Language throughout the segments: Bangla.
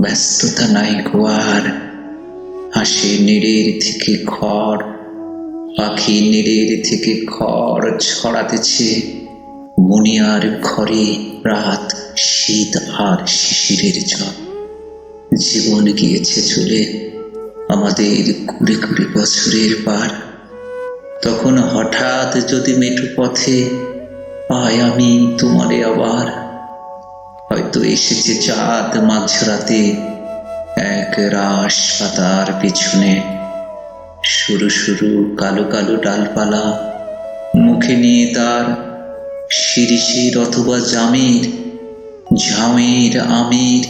ব্যস্ততা নাই গোয়ার হাসি নিড়ের থেকে খড়, পাখি নিড়ের থেকে খড় ছড়াতেছে। মুনিয়ার ঘরে রাত, শীত আর শিশিরের জল। জীবন গিয়েছে চলে আমাদের কুড়ি কুড়ি বছরের পার। তখন হঠাৎ যদি মেঠো পথে পাই আমি তোমারে আবার। হয়তো এসেছে চাঁদ মাঝরাতে। এক রাস পাতার পিছনে সরু সরু কালো কালো ডালপালা। মুখে নিয়ে তার শিরিষের অথবা জামের, ঝামের আমের।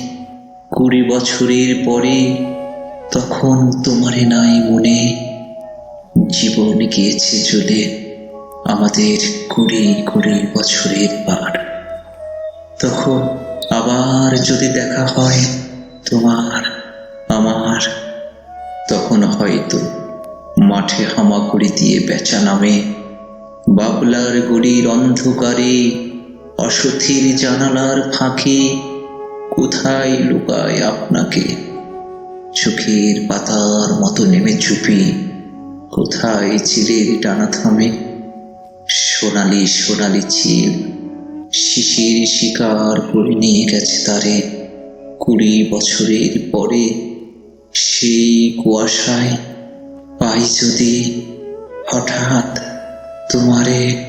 কুড়ি বছরের পরে তখন তোমারে নাই মনে। জীবন গিয়েছে চলে আমাদের কুড়ি কুড়ি বছরের পার। তখন আবার যদি দেখা হয় তোমার, আমার, তখন হয়তো মাঠে হামাগুড়ি দিয়ে বেচা নামে। বাবলার গুড়ির অন্ধকারে অসথির জানালার ফাঁকে কোথায় লুকায় আপনাকে? চোখের পাতার মতো নেমে চুপি, কোথায় চিলের টানা থামে? সোনালি সোনালি চিল শিশির শিকার করে নিয়ে গেছে তারে। কুড়ি বছরের পরে সেই কুয়াশায় পাই যদি হঠাৎ তোমারে